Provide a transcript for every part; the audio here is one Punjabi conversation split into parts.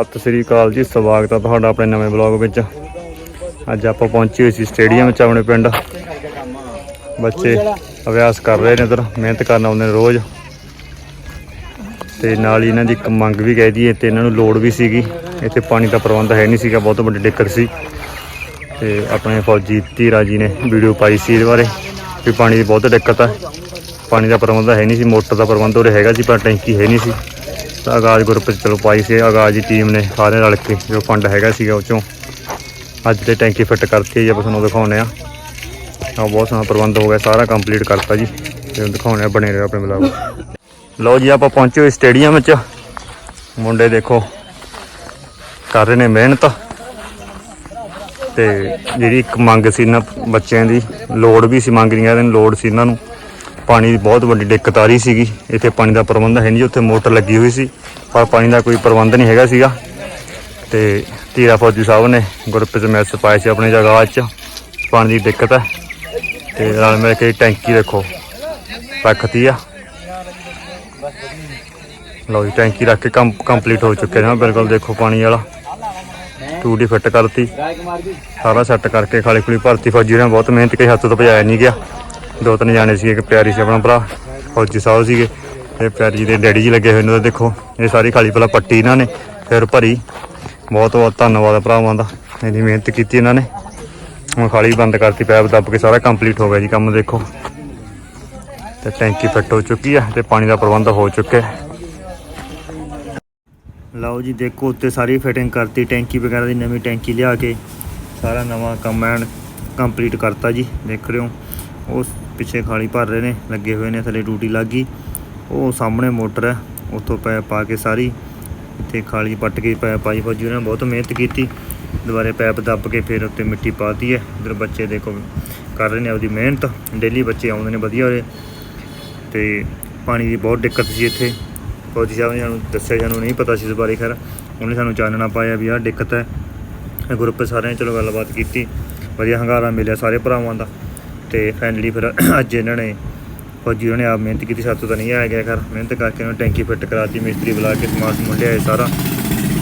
ਸਤਿ ਸ੍ਰੀ ਅਕਾਲ ਜੀ, ਸਵਾਗਤ ਹੈ ਤੁਹਾਡਾ ਆਪਣੇ ਨਵੇਂ ਬਲੌਗ ਵਿੱਚ। ਅੱਜ ਆਪਾਂ ਪਹੁੰਚੇ ਹੋਏ ਸੀ ਸਟੇਡੀਅਮ ਵਿੱਚ ਆਪਣੇ ਪਿੰਡ। ਬੱਚੇ ਅਭਿਆਸ ਕਰ ਰਹੇ ਨੇ ਉਧਰ ਮਿਹਨਤ ਕਰਨ ਆਉਂਦੇ ਨੇ ਰੋਜ਼। ਤੇ ਨਾਲ ਹੀ ਇਹਨਾਂ ਦੀ ਇੱਕ ਮੰਗ ਵੀ ਕਹਿ ਦਈਏ, ਤੇ ਇਹਨਾਂ ਨੂੰ ਲੋੜ ਵੀ ਸੀਗੀ। ਇੱਥੇ ਪਾਣੀ ਦਾ ਪ੍ਰਬੰਧ ਹੈ ਨਹੀਂ ਸੀਗਾ, ਬਹੁਤ ਵੱਡੀ ਦਿੱਕਤ ਸੀ। ਤੇ ਆਪਣੇ ਫੌਜੀ ਧੀਰਾ ਜੀ ਨੇ ਵੀਡੀਓ ਪਾਈ ਸੀ ਇਹਦੇ ਬਾਰੇ, ਵੀ ਪਾਣੀ ਦੀ ਬਹੁਤ ਦਿੱਕਤ ਹੈ ਪਾਣੀ ਦਾ ਪ੍ਰਬੰਧ ਹੈ ਨਹੀਂ ਸੀ, ਮੋਟਰ ਦਾ ਪ੍ਰਬੰਧ ਉਰੇ ਹੈਗਾ ਸੀ, ਪਰ ਟੈਂਕੀ ਹੈ ਨਹੀਂ ਸੀ। ਤਾਂ ਆਗਾਜ਼ ਗਰੁੱਪ 'ਚ ਚਲੋ ਪਾਈ ਸੀ, ਆਗਾਜ਼ ਦੀ ਟੀਮ ਨੇ ਸਾਰੇ ਰਲ ਕੇ ਜੋ ਫੰਡ ਹੈਗਾ ਸੀਗਾ ਉਹ 'ਚੋਂ ਅੱਜ ਤੇ ਟੈਂਕੀ ਫਿੱਟ ਕਰਕੇ ਹੈ ਆਪਾਂ ਤੁਹਾਨੂੰ ਦਿਖਾਉਂਦੇ ਆ ਆ ਬਹੁਤ ਸੋਹਣਾ ਪ੍ਰਬੰਧ ਹੋ ਗਿਆ, ਸਾਰਾ ਕੰਪਲੀਟ ਕਰਤਾ ਜੀ। ਤੇ ਦਿਖਾਉਣੇ ਆ ਬਣੇ ਰਹੇ ਆਪਣੇ ਬਲੌਗ। ਲਓ ਜੀ, ਆਪਾਂ ਪਹੁੰਚੇ ਹੋਏ ਸਟੇਡੀਅਮ ਵਿੱਚ ਮੁੰਡੇ ਦੇਖੋ, ਕਰ ਰਹੇ ਨੇ ਮਿਹਨਤ। ਤੇ ਜਿਹੜੀ ਇੱਕ ਮੰਗ ਸੀ ਇਹਨਾਂ ਬੱਚਿਆਂ ਦੀ, ਲੋੜ ਵੀ ਸੀ, ਮੰਗ ਰਹੀਆਂ ਇਹਨਾਂ ਲੋੜ ਸੀ ਇਹਨਾਂ ਨੂੰ। ਪਾਣੀ ਦੀ ਬਹੁਤ ਵੱਡੀ ਦਿੱਕਤ ਆ ਰਹੀ ਸੀਗੀ। ਇੱਥੇ ਪਾਣੀ ਦਾ ਪ੍ਰਬੰਧ ਹੈ ਨਹੀਂ, ਉੱਥੇ ਮੋਟਰ ਲੱਗੀ ਹੋਈ ਸੀ। ਪਰ ਪਾਣੀ ਦਾ ਕੋਈ ਪ੍ਰਬੰਧ ਨਹੀਂ ਹੈਗਾ ਸੀਗਾ। ਤੇ ਧੀਰਾ ਫੌਜੀ ਸਾਹਿਬ ਨੇ ਗਰੁੱਪ 'ਚ ਮੈਸੇਜ ਪਾਇਆ ਸੀ ਆਪਣੇ ਜਗ੍ਹਾ 'ਚ ਪਾਣੀ ਦੀ ਦਿੱਕਤ ਹੈ ਤੇ ਨਾਲ ਮਿਲ ਕੇ ਟੈਂਕੀ ਦੇਖੋ ਰੱਖਤੀ ਆ। ਲਓ ਜੀ, ਟੈਂਕੀ ਰੱਖ ਕੇ ਕੰਮ ਕੰਪਲੀਟ ਹੋ ਚੁੱਕਿਆ ਨਾ ਬਿਲਕੁਲ ਦੇਖੋ ਪਾਣੀ ਵਾਲਾ। ਟੂਟੀ ਫਿੱਟ ਕਰਤੀ। ਸਾਰਾ ਸੈੱਟ ਕਰਕੇ ਖਾਲੀ ਖੁਲੀ ਭਰਤੀ। ਫੌਜੀ ਨੇ ਬਹੁਤ ਮਿਹਨਤ ਕੀਤੀ, ਹੱਥ ਤੋਂ ਭਜਾਇਆ ਨਹੀਂ ਗਿਆ। ਦੋ ਤਿੰਨ ਜਾਣੇ ਸੀ ਇੱਕ ਪਿਆਰੀ ਸੀ ਆਪਣਾ ਭਰਾ, ਫੌਜੀ ਸਾਹਿਬ ਸੀਗੇ, ਤੇ ਪਿਆਰੀ ਜੀ ਦੇ ਡੈਡੀ ਜੀ ਲੱਗੇ ਹੋਏ ਨੇ, ਦੇਖੋ, ਇਹ ਸਾਰੀ ਖਾਲੀ ਪਹਿਲਾਂ ਪੱਟੀ ਇਹਨਾਂ ਨੇ, ਫਿਰ ਭਰੀ। ਬਹੁਤ ਬਹੁਤ ਧੰਨਵਾਦ ਭਰਾਵਾਂ ਦਾ, ਇੰਨੀ ਮਿਹਨਤ ਕੀਤੀ ਇਹਨਾਂ ਨੇ। ਹੁਣ ਖਾਲੀ ਬੰਦ ਕਰਤੀ, ਪੈਪ ਦੱਬ ਕੇ ਸਾਰਾ ਕੰਪਲੀਟ ਹੋ ਗਿਆ ਜੀ ਕੰਮ, ਦੇਖੋ। ਤੇ ਟੈਂਕੀ ਫਿੱਟ ਹੋ ਚੁੱਕੀ ਹੈ ਤੇ ਪਾਣੀ ਦਾ ਪ੍ਰਬੰਧ ਹੋ ਚੁੱਕਿਆ ਹੈ। ਲਓ ਜੀ, ਦੇਖੋ, ਉੱਤੇ ਸਾਰੀ ਫਿਟਿੰਗ ਕਰਤੀ, ਟੈਂਕੀ ਵਗੈਰਾ ਦੀ ਨਵੀਂ ਟੈਂਕੀ ਲਿਆ ਕੇ, ਸਾਰਾ ਨਵਾਂ ਕੰਮ ਐਨ ਕੰਪਲੀਟ ਕਰਤਾ ਜੀ, ਦੇਖ ਰਹੇ ਹੋ। ਉਸ ਪਿੱਛੇ ਖਾਲੀ ਭਰ ਰਹੇ ਨੇ, ਲੱਗੇ ਹੋਏ ਨੇ, ਥੱਲੇ ਡਿਊਟੀ ਲੱਗ ਗਈ। ਉਹ ਸਾਹਮਣੇ ਮੋਟਰ ਹੈ, ਉੱਥੋਂ ਪੈਪ ਪਾ ਕੇ ਸਾਰੀ। ਇੱਥੇ ਖਾਲੀ ਪੱਟ ਕੇ ਪੈਪ ਪਾਈ ਫੌਜੀ ਉਹਨਾਂ ਨੇ, ਬਹੁਤ ਮਿਹਨਤ ਕੀਤੀ। ਦੁਬਾਰੇ ਪੈਪ ਦੱਬ ਕੇ ਫਿਰ ਉੱਤੇ ਮਿੱਟੀ ਪਾਤੀ ਹੈ। ਇਧਰ ਬੱਚੇ ਦੇਖੋ, ਕਰ ਰਹੇ ਨੇ ਆਪਦੀ ਮਿਹਨਤ। ਡੇਲੀ ਬੱਚੇ ਆਉਂਦੇ ਨੇ ਵਧੀਆ ਹੋਏ ਤੇ ਪਾਣੀ ਦੀ ਬਹੁਤ ਦਿੱਕਤ ਸੀ ਇੱਥੇ। ਫੌਜੀ ਸਾਹਿਬ ਨੇ ਸਾਨੂੰ ਦੱਸਿਆ, ਸਾਨੂੰ ਨਹੀਂ ਪਤਾ ਸੀ ਇਸ ਬਾਰੇ ਖੈਰ। ਉਹਨੇ ਸਾਨੂੰ ਚਾਨਣਾ ਪਾਇਆ ਵੀ ਆਹ ਦਿੱਕਤ ਹੈ। ਗਰੁੱਪ ਸਾਰਿਆਂ ਨੇ ਚਲੋ ਗੱਲਬਾਤ ਕੀਤੀ। ਵਧੀਆ ਹੰਗਾਰਾ ਮਿਲਿਆ ਸਾਰੇ ਭਰਾਵਾਂ ਦਾ। ਤੇ ਫਾਈਨਲੀ ਫਿਰ ਅੱਜ ਇਹਨਾਂ ਨੇ ਫੌਜੀ ਉਹਨਾਂ ਨੇ ਆਪ ਮਿਹਨਤ ਕੀਤੀ ਸਾਤੋਂ ਤਾਂ ਨਹੀਂ ਆ ਗਿਆ ਘਰ। ਮਿਹਨਤ ਕਰਕੇ ਉਹਨਾਂ ਟੈਂਕੀ ਫਿੱਟ ਕਰਾਤੀ, ਮਿਸਤਰੀ ਬੁਲਾ ਕੇ ਸਮਾਨ ਸਮੂਨ ਲਿਆਏ ਸਾਰਾ।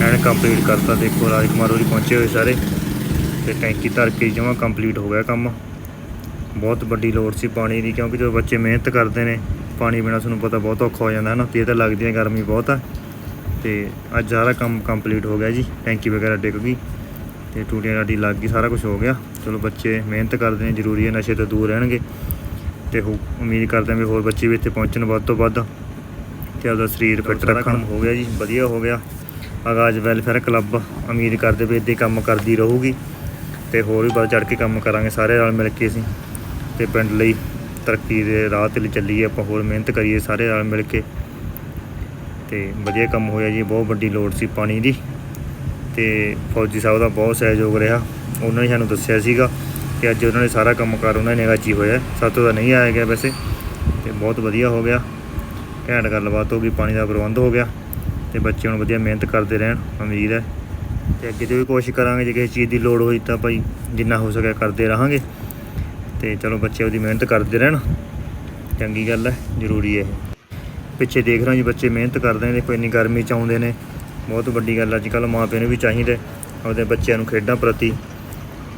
ਐਨ ਕੰਪਲੀਟ ਕਰਤਾ, ਦੇਖੋ ਰਾਜਕੁਮਾਰ ਹੋਰੀ ਪਹੁੰਚੇ ਹੋਏ ਸਾਰੇ। ਤੇ ਟੈਂਕੀ ਧਰ ਕੇ ਜਮਾ ਕੰਪਲੀਟ ਹੋ ਗਿਆ ਕੰਮ। ਬਹੁਤ ਵੱਡੀ ਲੋੜ ਸੀ ਪਾਣੀ ਦੀ, ਕਿਉਂਕਿ ਜਦੋਂ ਬੱਚੇ ਮਿਹਨਤ ਕਰਦੇ ਨੇ, ਪਾਣੀ ਬਿਨਾ ਤੁਹਾਨੂੰ ਪਤਾ ਬਹੁਤ ਔਖਾ ਹੋ ਜਾਂਦਾ, ਹੈ ਨਾ? ਤੇ ਤਾਂ ਲੱਗਦੀ ਹੈ ਗਰਮੀ ਬਹੁਤ ਆ। ਤੇ ਅੱਜ ਸਾਰਾ ਕੰਮ ਕੰਪਲੀਟ ਹੋ ਗਿਆ ਜੀ, ਟੈਂਕੀ ਵਗੈਰਾ ਡਿੱਗ ਗਈ। ਤੇ ਟੂਟੀਆਂ ਰਾਡੀ ਲੱਗ ਗਈ, ਸਾਰਾ ਕੁਝ ਹੋ ਗਿਆ। ਚਲੋ ਬੱਚੇ ਮਿਹਨਤ ਕਰਦੇ ਨੇ ਜ਼ਰੂਰੀ ਹੈ ਨਸ਼ੇ ਤੋਂ ਦੂਰ ਰਹਿਣਗੇ। ਤੇ ਹੋ ਉਮੀਦ ਕਰਦੇ ਹਾਂ ਵੀ ਹੋਰ ਬੱਚੇ ਵੀ ਇੱਥੇ ਪਹੁੰਚਣ ਵੱਧ ਤੋਂ ਵੱਧ। ਤੇ ਆਪਦਾ ਸਰੀਰ ਫਿੱਟ ਰੱਖਣ। ਹੋ ਗਿਆ ਜੀ ਵਧੀਆ ਹੋ ਗਿਆ। ਆਗਾਜ਼ ਵੈਲਫੇਅਰ ਕਲੱਬ ਉਮੀਦ ਕਰਦੇ ਵੀ ਇੱਦਾਂ ਕੰਮ ਕਰਦੀ ਰਹੂਗੀ। ਤੇ ਹੋਰ ਵੀ ਵੱਧ ਚੜ ਕੇ ਕੰਮ ਕਰਾਂਗੇ ਸਾਰੇ ਨਾਲ ਮਿਲ ਕੇ ਅਸੀਂ। ਤੇ ਪਿੰਡ ਲਈ ਤਰੱਕੀ ਦੇ ਰਾਹ ਤੇ ਚੱਲੀਏ ਆਪਾਂ ਹੋਰ ਮਿਹਨਤ ਕਰੀਏ ਸਾਰੇ ਨਾਲ ਮਿਲ ਕੇ। ਤੇ ਵਧੀਆ ਕੰਮ ਹੋਇਆ ਜੀ ਬਹੁਤ ਵੱਡੀ ਲੋੜ ਸੀ ਪਾਣੀ ਦੀ। ਤੇ ਫੌਜੀ ਸਾਹਿਬ ਦਾ ਬਹੁਤ ਸਹਿਯੋਗ ਰਿਹਾ। ਉਹਨਾਂ ਨੇ ਸਾਨੂੰ ਦੱਸਿਆ ਸੀਗਾ ਕਿ ਅੱਜ ਉਹਨਾਂ ਨੇ ਸਾਰਾ ਕੰਮ ਕਰ ਉਹਨਾਂ ਨੇ ਨਿਗਾਚੀ ਹੋਇਆ ਸਾਤੋਂ ਤਾਂ ਨਹੀਂ ਆਇਆ ਗਿਆ ਵੈਸੇ, ਤੇ ਬਹੁਤ ਵਧੀਆ ਹੋ ਗਿਆ। ਘੈਂਟ ਗੱਲਬਾਤ ਹੋ ਗਈ, ਪਾਣੀ ਦਾ ਪ੍ਰਬੰਧ ਹੋ ਗਿਆ, ਤੇ ਬੱਚੇ ਹੁਣ ਵਧੀਆ ਮਿਹਨਤ ਕਰਦੇ ਰਹਿਣ, ਉਮੀਦ ਹੈ। ਤੇ ਅੱਗੇ ਤੋਂ ਵੀ ਕੋਸ਼ਿਸ਼ ਕਰਾਂਗੇ, ਜੇ ਕਿਸੇ ਚੀਜ਼ ਦੀ ਲੋੜ ਹੋਈ ਤਾਂ ਭਾਈ ਜਿੰਨਾ ਹੋ ਸਕਿਆ ਕਰਦੇ ਰਹਾਂਗੇ। ਤੇ ਚਲੋ ਬੱਚੇ ਉਹਦੀ ਮਿਹਨਤ ਕਰਦੇ ਰਹਿਣ, ਚੰਗੀ ਗੱਲ ਹੈ, ਜ਼ਰੂਰੀ ਹੈ। ਇਹ ਪਿੱਛੇ ਦੇਖ ਰਹੇ ਹੋ ਜੀ, ਬੱਚੇ ਮਿਹਨਤ ਕਰਦੇ ਨੇ, ਦੇਖੋ ਇੰਨੀ ਗਰਮੀ ਚ ਆਉਂਦੇ ਨੇ, ਬਹੁਤ ਵੱਡੀ ਗੱਲ ਅੱਜ ਕੱਲ੍ਹ ਮਾਪਿਆਂ ਨੂੰ ਵੀ ਚਾਹੀਦਾ ਆਪਦੇ ਬੱਚਿਆਂ ਨੂੰ ਖੇਡਾਂ ਪ੍ਰਤੀ।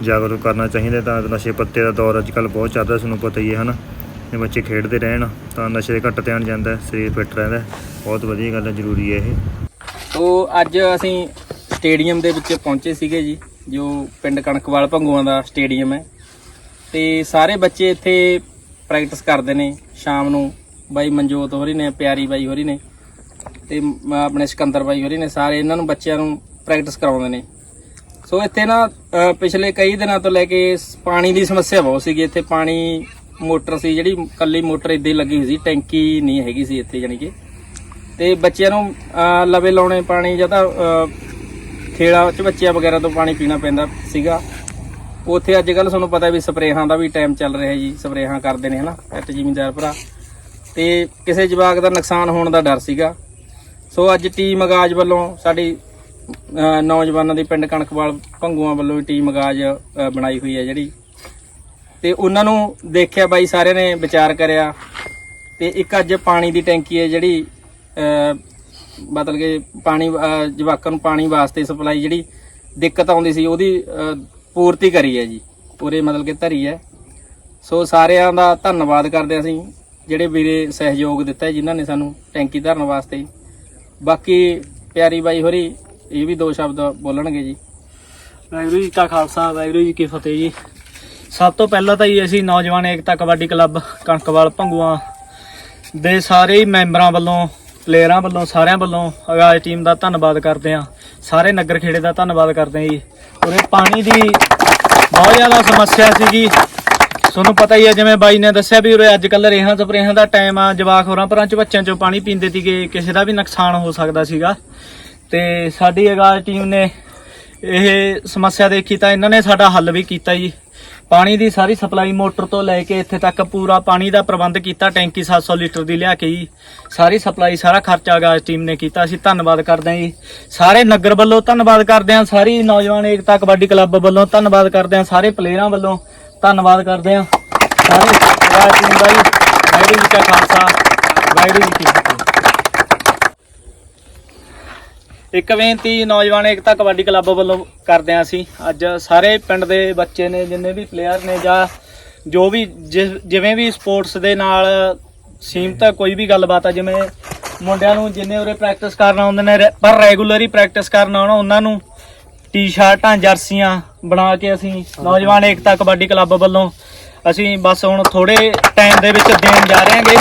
ਜਾਗਰੂਕ ਕਰਨਾ ਚਾਹੀਦਾ ਤਾਂ ਨਸ਼ੇ ਪੱਤੇ ਦਾ ਦੌਰ ਅੱਜ ਕੱਲ੍ਹ ਬਹੁਤ ਚੱਲਦਾ ਤੁਹਾਨੂੰ ਪਤਾ ਹੀ ਹੈ, ਹਨਾ? ਜੇ ਬੱਚੇ ਖੇਡਦੇ ਰਹਿਣ ਤਾਂ ਨਸ਼ੇ ਦੇ ਘੱਟ ਧਿਆਨ ਜਾਂਦਾ ਸਰੀਰ ਫਿੱਟ ਰਹਿੰਦਾ ਬਹੁਤ ਵਧੀਆ ਗੱਲ ਹੈ, ਜ਼ਰੂਰੀ ਹੈ ਇਹ। ਤੋ ਅੱਜ ਅਸੀਂ ਸਟੇਡੀਅਮ ਦੇ ਵਿੱਚ ਪਹੁੰਚੇ ਸੀਗੇ ਜੀ, ਜੋ ਪਿੰਡ ਕਣਕਵਾਲ ਭੰਗੂਆਂ ਦਾ ਸਟੇਡੀਅਮ ਹੈ। ਤੇ ਸਾਰੇ ਬੱਚੇ ਇੱਥੇ ਪ੍ਰੈਕਟਿਸ ਕਰਦੇ ਨੇ, ਸ਼ਾਮ ਨੂੰ ਬਾਈ ਮਨਜੋਤ ਹੋਰੀ ਨੇ, ਪਿਆਰੀ ਬਾਈ ਹੋਰੀ ਨੇ, ਤੇ ਮ- ਆਪਣੇ ਸਿਕੰਦਰ ਬਾਈ ਹੋਰੀ ਨੇ, ਸਾਰੇ ਇਹਨਾਂ ਨੂੰ ਬੱਚਿਆਂ ਨੂੰ ਪ੍ਰੈਕਟਿਸ ਕਰਾਉਂਦੇ ਨੇ। ਸੋ ਇੱਥੇ ਨਾ ਅ, ਪਿਛਲੇ ਕਈ ਦਿਨਾਂ ਤੋਂ ਲੈ ਕੇ ਸ- ਪਾਣੀ ਦੀ ਸਮੱਸਿਆ ਬਹੁਤ ਸੀਗੀ। ਇੱਥੇ ਪਾਣੀ ਮੋਟਰ ਸੀ ਜਿਹੜੀ ਕੱਲੀ ਮੋਟਰ ਇੱਦਾਂ ਹੀ ਲੱਗੀ ਹੋਈ ਸੀ। ਟੈਂਕੀ ਨਹੀਂ ਹੈਗੀ ਸੀ ਇੱਥੇ ਜਾਣੀ ਕਿ। ਤੇ ਬੱਚਿਆਂ ਨੂੰ ਅਹ, ਲਵੇ ਲਾਉਣੇ ਪਾਣੀ ਜਾਂ ਤਾਂ ਅਹ, ਖੇੜਾ ਚ ਬੱਚਿਆਂ ਵਗੈਰਾ ਤੋਂ ਪਾਣੀ ਪੀਣਾ ਪੈਂਦਾ ਸੀਗਾ। ਉੱਥੇ ਅੱਜ ਕੱਲ ਤੁਹਾਨੂੰ ਪਤਾ ਵੀ ਸਪਰੇਹਾਂ ਦਾ ਵੀ ਟਾਈਮ ਚੱਲ ਰਿਹਾ ਜੀ ਸਪਰੇਹਾਂ ਕਰਦੇ ਨੇ ਹਨਾ ਐਟ ਜ਼ਿਮੀਂਦਾਰ ਭਰਾ। ਤੇ ਕਿਸੇ ਜਵਾਕ ਦਾ ਨੁਕਸਾਨ ਹੋਣ ਦਾ ਡਰ ਸੀਗਾ। ਸੋ ਅੱਜ ਟੀਮ ਆਗਾਜ ਵੱਲੋਂ ਸਾਡੀ ਨੌਜਵਾਨਾਂ ਦੀ ਪਿੰਡ ਕਣਕਵਾਲ ਭੰਗੂਆਂ ਵੱਲੋਂ ਵੀ ਟੀਮ ਅਗਾਜ ਬਣਾਈ ਹੋਈ ਹੈ ਜਿਹੜੀ। ਤੇ ਉਹਨਾਂ ਨੂੰ ਦੇਖਿਆ ਬਾਈ ਸਾਰਿਆਂ ਨੇ ਵਿਚਾਰ ਕਰਿਆ ਤੇ ਇੱਕ ਅੱਜ ਪਾਣੀ ਦੀ ਟੈਂਕੀ ਹੈ ਜਿਹੜੀ ਮਤਲਬ ਕਿ ਪਾਣੀ ਜਵਾਕਾਂ ਨੂੰ ਪਾਣੀ ਵਾਸਤੇ ਸਪਲਾਈ ਜਿਹੜੀ ਦਿੱਕਤ ਆਉਂਦੀ ਸੀ ਉਹਦੀ ਪੂਰਤੀ ਕਰੀ ਹੈ ਜੀ। ਪੂਰੇ ਮਤਲਬ ਕਿ ਧਰੀ ਹੈ। ਸੋ ਸਾਰਿਆਂ ਦਾ ਧੰਨਵਾਦ ਕਰਦੇ ਹਾਂ ਅਸੀਂ, ਜਿਹੜੇ ਵੀਰੇ ਸਹਿਯੋਗ ਦਿੱਤਾ ਜਿਨ੍ਹਾਂ ਨੇ ਸਾਨੂੰ ਟੈਂਕੀ ਧਰਨ ਵਾਸਤੇ। ਬਾਕੀ ਪਿਆਰੀ ਬਾਈ ਹੋਰੀ ਇਹ ਵੀ ਦੋ ਸ਼ਬਦ ਬੋਲਣਗੇ ਜੀ। ਵਾਹਿਗੁਰੂ ਜੀ ਕਾ ਖਾਲਸਾ, ਵਾਹਿਗੁਰੂ ਜੀ ਕੀ ਫਤਿਹ ਜੀ। ਸਭ ਤੋਂ ਪਹਿਲਾਂ ਤਾਂ ਜੀ ਅਸੀਂ ਨੌਜਵਾਨ ਏਕਤਾ ਕਬੱਡੀ ਕਲੱਬ ਕਣਕਵਾਲ ਭੰਗੂਆਂ ਦੇ ਸਾਰੇ ਹੀ ਮੈਂਬਰਾਂ ਵੱਲੋਂ ਪਲੇਅਰਾਂ ਵੱਲੋਂ, ਸਾਰਿਆਂ ਵੱਲੋਂ ਆਗਾਜ਼ ਟੀਮ ਦਾ ਧੰਨਵਾਦ ਕਰਦੇ ਹਾਂ। ਸਾਰੇ ਨਗਰ ਖੇੜੇ ਦਾ ਧੰਨਵਾਦ ਕਰਦੇ ਹਾਂ ਜੀ। ਉਰੇ ਪਾਣੀ ਦੀ ਬਹੁਤ ਜ਼ਿਆਦਾ ਸਮੱਸਿਆ ਸੀਗੀ। ਤੁਹਾਨੂੰ ਪਤਾ ਹੀ ਹੈ, ਜਿਵੇਂ ਬਾਈ ਨੇ ਦੱਸਿਆ ਵੀ ਉਰੇ ਅੱਜ ਕੱਲ ਰੇਹਾਂ ਸਪਰੇਹਾਂ ਦਾ ਟਾਈਮ ਆ ਜਵਾਕ ਹੋਰਾਂ ਪਰਾਂ ਚ ਬੱਚਿਆਂ ਚੋਂ ਪਾਣੀ ਪੀਂਦੇ ਸੀਗੇ, ਕਿਸੇ ਦਾ ਵੀ ਨੁਕਸਾਨ ਹੋ ਸਕਦਾ ਸੀਗਾ। ਤੇ ਸਾਡੀ ਆਗਾਜ਼ ਟੀਮ ਨੇ ਇਹ ਸਮੱਸਿਆ ਦੇਖੀ ਤਾਂ ਇਹਨਾਂ ਨੇ ਸਾਡਾ ਹੱਲ ਵੀ ਕੀਤਾ ਜੀ। ਪਾਣੀ ਦੀ ਸਾਰੀ ਸਪਲਾਈ ਮੋਟਰ ਤੋਂ ਲੈ ਕੇ ਇੱਥੇ ਤੱਕ ਪੂਰਾ ਪਾਣੀ ਦਾ ਪ੍ਰਬੰਧ ਕੀਤਾ, ਟੈਂਕੀ 700 ਲੀਟਰ ਦੀ ਲਿਆ ਕੇ ਜੀ। ਸਾਰੀ ਸਪਲਾਈ ਸਾਰਾ ਖਰਚਾ ਆਗਾਜ਼ ਟੀਮ ਨੇ ਕੀਤਾ, ਅਸੀਂ ਧੰਨਵਾਦ ਕਰਦੇ ਹਾਂ ਜੀ। ਸਾਰੇ ਨਗਰ ਵੱਲੋਂ ਧੰਨਵਾਦ ਕਰਦੇ ਹਾਂ, ਸਾਰੀ ਨੌਜਵਾਨ ਏਕਤਾ ਕਬੱਡੀ ਕਲੱਬ ਵੱਲੋਂ ਧੰਨਵਾਦ ਕਰਦੇ ਹਾਂ, ਸਾਰੇ ਪਲੇਅਰਾਂ ਵੱਲੋਂ ਧੰਨਵਾਦ ਕਰਦੇ ਹਾਂ। ਸਾਰੇ ਆਗਾਜ਼ ਟੀਮ ਦਾ ਜੀ ਵਾਹਿਗੁਰੂ ਜੀ ਕਾ ਖਾਲਸਾ, ਵਾਹਿਗੁਰੂ ਜੀ ਕੀ ਫਤਿਹ ਇੱਕ ਬੇਨਤੀ ਨੌਜਵਾਨ ਏਕਤਾ ਕਬੱਡੀ ਕਲੱਬ ਵੱਲੋਂ ਕਰਦੇ ਹਾਂ ਅਸੀਂ। ਅੱਜ ਸਾਰੇ ਪਿੰਡ ਦੇ ਬੱਚੇ ਨੇ, ਜਿੰਨੇ ਵੀ ਪਲੇਅਰ ਨੇ ਜਾਂ ਜੋ ਵੀ ਜਿ- ਜਿਵੇਂ ਵੀ ਸਪੋਰਟਸ ਦੇ ਨਾਲ ਸੀਮਤ ਹੈ ਕੋਈ ਵੀ ਗੱਲਬਾਤ ਆ, ਜਿਵੇਂ ਮੁੰਡਿਆਂ ਨੂੰ ਜਿੰਨੇ ਉਰੇ ਪ੍ਰੈਕਟਿਸ ਕਰਨ ਆਉਂਦੇ ਨੇ, ਰੈ- ਪਰ ਰੈਗੂਲਰ ਹੀ ਪ੍ਰੈਕਟਿਸ ਕਰਨ ਆਉਣਾ ਉਹਨਾਂ ਨੂੰ ਟੀ-ਸ਼ਰਟਾਂ ਜਰਸੀਆਂ ਬਣਾ ਕੇ ਅਸੀਂ ਨੌਜਵਾਨ ਏਕਤਾ ਕਬੱਡੀ ਕਲੱਬ ਵੱਲੋਂ ਅਸੀਂ ਬਸ ਹੁਣ ਥੋੜੇ ਟਾਈਮ ਦੇ ਵਿੱਚ ਦੇਣ ਜਾ ਰਹੇ ਹਾਂਗੇ।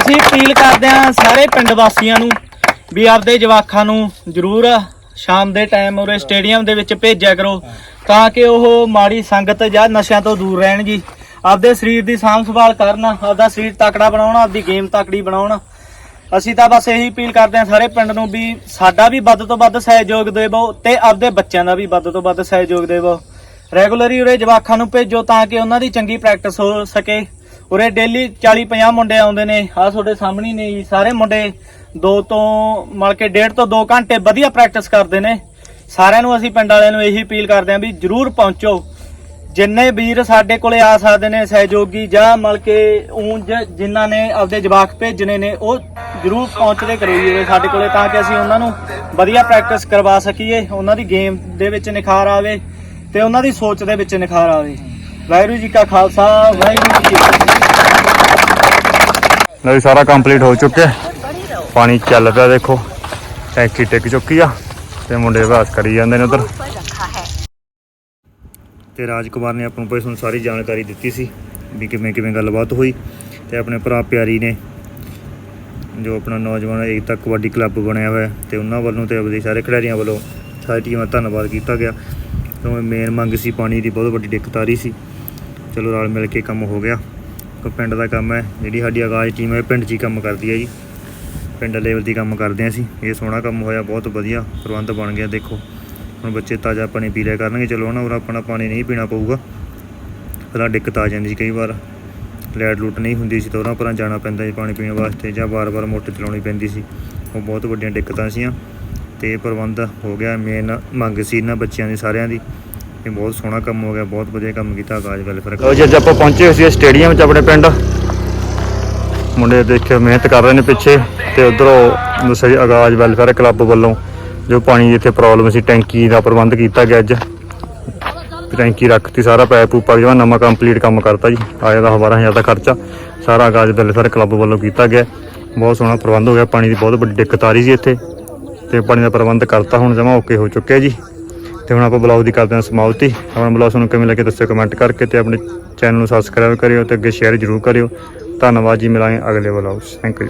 ਅਸੀਂ ਅਪੀਲ ਕਰਦੇ ਹਾਂ ਸਾਰੇ ਪਿੰਡ ਵਾਸੀਆਂ ਨੂੰ ਵੀ ਆਪਦੇ ਜਵਾਕਾਂ ਨੂੰ ਜ਼ਰੂਰ ਸ਼ਾਮ ਦੇ ਟਾਈਮ ਉਰੇ ਸਟੇਡੀਅਮ ਦੇ ਵਿੱਚ ਭੇਜਿਆ ਕਰੋ, ਤਾਂ ਕਿ ਉਹ ਮਾੜੀ ਸੰਗਤ ਜਾਂ ਨਸ਼ਿਆਂ ਤੋਂ ਦੂਰ ਰਹਿਣ ਜੀ। ਆਪਦੇ ਸਰੀਰ ਦੀ ਸਾਂਭ ਸੰਭਾਲ ਕਰਨ, ਆਪਦਾ ਸਰੀਰ ਤਕੜਾ ਬਣਾਉਣ, ਆਪਦੀ ਗੇਮ ਤਕੜੀ ਬਣਾਉਣ। ਅਸੀਂ ਤਾਂ ਬਸ ਇਹੀ ਅਪੀਲ ਕਰਦੇ ਹਾਂ ਸਾਰੇ ਪਿੰਡ ਨੂੰ ਵੀ ਸਾਡਾ ਵੀ ਵੱਧ ਤੋਂ ਵੱਧ ਸਹਿਯੋਗ ਦੇਵੋ ਤੇ ਆਪਦੇ ਬੱਚਿਆਂ ਦਾ ਵੀ ਵੱਧ ਤੋਂ ਵੱਧ ਸਹਿਯੋਗ ਦੇਵੋ। ਰੈਗੂਲਰੀ ਉਰੇ ਜਵਾਕਾਂ ਨੂੰ ਭੇਜੋ ਤਾਂ ਕਿ ਉਹਨਾਂ ਦੀ ਚੰਗੀ ਪ੍ਰੈਕਟਿਸ ਹੋ ਸਕੇ। ਉਰੇ ਡੇਲੀ 40 50 ਮੁੰਡੇ ਆਉਂਦੇ ਨੇ, ਆਹ ਤੁਹਾਡੇ ਸਾਹਮਣੇ ਹੀ ਨੇ ਜੀ, ਸਾਰੇ ਮੁੰਡੇ ਦੋ ਤੋਂ ਮਲ ਕੇ ਡੇਢ ਤੋਂ 2 ਘੰਟੇ ਵਧੀਆ ਪ੍ਰੈਕਟਿਸ ਕਰਦੇ ਨੇ। ਸਾਰਿਆਂ ਨੂੰ ਅਸੀਂ ਪਿੰਡ ਵਾਲਿਆਂ ਨੂੰ ਇਹੀ ਅਪੀਲ ਕਰਦੇ ਹਾਂ ਵੀ ਜਰੂਰ ਪਹੁੰਚੋ। ਜਿੰਨੇ ਵੀਰ ਸਾਡੇ ਕੋਲੇ ਆ ਸਕਦੇ ਨੇ ਸਹਿਯੋਗੀ ਜਾਂ ਮਲ ਕੇ ਉਂਝ ਜਿਨ੍ਹਾਂ ਨੇ ਆਪਦੇ ਜਵਾਕ ਭੇਜਣੇ ਨੇ, ਉਹ ਜਰੂਰ ਪਹੁੰਚਦੇ ਕਰੋ ਜੀ ਸਾਡੇ ਕੋਲੇ ਤਾਂ ਕਿ ਅਸੀਂ ਉਹਨਾਂ ਨੂੰ ਵਧੀਆ ਪ੍ਰੈਕਟਿਸ ਕਰਵਾ ਸਕੀਏ, ਉਹਨਾਂ ਦੀ ਗੇਮ ਦੇ ਵਿੱਚ ਨਿਖਾਰ ਆਵੇ ਤੇ ਉਹਨਾਂ ਦੀ ਸੋਚ ਦੇ ਵਿੱਚ ਨਿਖਾਰ ਆਵੇ। ਵਾਹਿਗੁਰੂ ਜੀ ਕਾ ਖਾਲਸਾ, ਵਾਹਿਗੁਰੂ ਜੀ ਕੀ ਫਤਿਹ। ਲਓ ਸਾਰਾ ਕੰਪਲੀਟ ਹੋ ਚੁੱਕਿਆ ਪਾਣੀ ਚੱਲ ਪਿਆ, ਦੇਖੋ। ਟੈਂਕੀ ਟਿਕ ਚੁੱਕੀ ਆ ਤੇ ਮੁੰਡੇ ਅਭਿਆਸ ਕਰੀ ਜਾਂਦੇ ਨੇ ਉਧਰ। ਤੇ ਰਾਜਕੁਮਾਰ ਨੇ ਆਪਾਂ ਨੂੰ ਭਾਈ ਸਾਰੀ ਜਾਣਕਾਰੀ ਦਿੱਤੀ ਸੀ ਵੀ ਕਿਵੇਂ ਕਿਵੇਂ ਗੱਲਬਾਤ ਹੋਈ ਤੇ ਆਪਣੇ ਭਰਾ ਪਿਆਰੀ ਨੇ, ਜੋ ਆਪਣਾ ਨੌਜਵਾਨ ਏਕਤਾ ਕਬੱਡੀ ਕਲੱਬ ਬਣਿਆ ਹੋਇਆ ਹੈ ਤੇ ਉਹਨਾਂ ਵੱਲੋਂ ਤੇ ਆਪਦੇ ਸਾਰੇ ਖਿਡਾਰੀਆਂ ਵੱਲੋਂ ਸਾਰੀ ਟੀਮ ਦਾ ਧੰਨਵਾਦ ਕੀਤਾ ਗਿਆ। ਕਿਉਂਕਿ ਮੇਨ ਮੰਗ ਸੀ ਪਾਣੀ ਦੀ, ਬਹੁਤ ਵੱਡੀ ਦਿੱਕਤ ਆ ਰਹੀ ਸੀ। ਚਲੋ ਰਲ ਮਿਲ ਕੇ ਕੰਮ ਹੋ ਗਿਆ। ਕੋ ਪਿੰਡ ਦਾ ਕੰਮ ਹੈ, ਜਿਹੜੀ ਸਾਡੀ ਆਗਾਜ਼ ਟੀਮ ਹੈ ਪਿੰਡ 'ਚ ਹੀ ਕੰਮ ਕਰਦੀ ਹੈ ਜੀ। ਪਿੰਡ ਲੈਵਲ ਦੀ ਕੰਮ ਕਰਦੇ ਹਾਂ ਅਸੀਂ। ਇਹ ਸੋਹਣਾ ਕੰਮ ਹੋਇਆ, ਬਹੁਤ ਵਧੀਆ ਪ੍ਰਬੰਧ ਬਣ ਗਿਆ, ਦੇਖੋ। ਹੁਣ ਬੱਚੇ ਤਾਜ਼ਾ ਪਾਣੀ ਪੀ ਲਿਆ ਕਰਨਗੇ, ਚਲੋ ਨਾ ਉਹ ਆਪਣਾ ਪਾਣੀ ਨਹੀਂ ਪੀਣਾ ਪਊਗਾ। ਪਹਿਲਾਂ ਦਿੱਕਤ ਆ ਜਾਂਦੀ ਸੀ ਕਈ ਵਾਰ। ਲੈਟ ਲੂਟ ਨਹੀਂ ਹੁੰਦੀ ਸੀ ਤਾਂ ਉਹਨਾਂ ਪਰਾਂ ਜਾਣਾ ਪੈਂਦਾ ਸੀ ਪਾਣੀ ਪੀਣ ਵਾਸਤੇ, ਜਾਂ ਵਾਰ-ਵਾਰ ਮੋਟਰ ਚਲਾਉਣੀ ਪੈਂਦੀ ਸੀ। ਉਹ ਬਹੁਤ ਵੱਡੀਆਂ ਦਿੱਕਤਾਂ ਸੀਆਂ। ਤੇ ਪ੍ਰਬੰਧ ਹੋ ਗਿਆ ਮੇਨ ਮੰਗ ਸੀ ਇਹਨਾਂ ਬੱਚਿਆਂ ਦੀ, ਸਾਰਿਆਂ ਦੀ। ਇਹ ਬਹੁਤ ਸੋਹਣਾ ਕੰਮ ਹੋ ਗਿਆ, ਬਹੁਤ ਵਧੀਆ ਕੰਮ ਕੀਤਾ ਆਕਾਸ਼ ਵੈਲਫੇਅਰ ਲਓ ਜੀ, ਅੱਜ ਆਪਾਂ ਪਹੁੰਚੇ ਹੋਏ ਸੀ ਸਟੇਡੀਅਮ 'ਚ ਆਪਣੇ ਪਿੰਡ। ਮੁੰਡੇ ਦੇਖਿਓ, ਮਿਹਨਤ ਕਰ ਰਹੇ ਨੇ ਪਿੱਛੇ ਤੇ ਉਧਰੋਂ ਦੱਸਿਆ ਆਗਾਜ਼ ਵੈਲਫੇਅਰ ਕਲੱਬ ਵੱਲੋਂ ਜੋ ਪਾਣੀ ਦੀ ਇੱਥੇ ਪ੍ਰੋਬਲਮ ਸੀ, ਟੈਂਕੀ ਦਾ ਪ੍ਰਬੰਧ ਕੀਤਾ ਗਿਆ ਅੱਜ। ਟੈਂਕੀ ਰੱਖਤੀ, ਸਾਰਾ ਪੈਪ ਪੂਪਾ ਜਿਹੜਾ ਨਵਾਂ ਕੰਪਲੀਟ ਕੰਮ ਕਰਤਾ ਜੀ। ਆਇਆ ਦਾ 12000 ਦਾ ਖਰਚਾ। ਸਾਰਾ ਆਗਾਜ਼ ਵੈਲਫੇਅਰ ਕਲੱਬ ਵੱਲੋਂ ਕੀਤਾ ਗਿਆ। ਬਹੁਤ ਸੋਹਣਾ ਪ੍ਰਬੰਧ ਹੋ ਗਿਆ, ਪਾਣੀ ਦੀ ਬਹੁਤ ਵੱਡੀ ਦਿੱਕਤ ਆ ਰਹੀ ਸੀ ਇੱਥੇ। ਤੇ ਪਾਣੀ ਦਾ ਪ੍ਰਬੰਧ ਕਰਤਾ, ਹੁਣ ਜਮਾ ਓਕੇ ਹੋ ਚੁੱਕਿਆ ਜੀ। ਤੇ ਹੁਣ ਆਪਾਂ ਬਲੌਗ ਦੀ ਕਰਦੇ ਹਾਂ ਸਮਾਪਤੀ। ਆਪਣਾ ਬਲੌਗ ਤੁਹਾਨੂੰ ਕਿਵੇਂ ਲੱਗੇ ਦੱਸਿਓ ਕਮੈਂਟ ਕਰਕੇ ਤੇ ਆਪਣੇ ਚੈਨਲ ਨੂੰ ਸਬਸਕ੍ਰਾਈਬ ਕਰਿਓ ਤੇ ਅੱਗੇ ਸ਼ੇਅਰ ਜ਼ਰੂਰ ਕਰਿਓ। ਧੰਨਵਾਦ ਜੀ, ਮਿਲਾਂਗੇ ਅਗਲੇ ਬਲੌਗ ਥੈਂਕ ਯੂ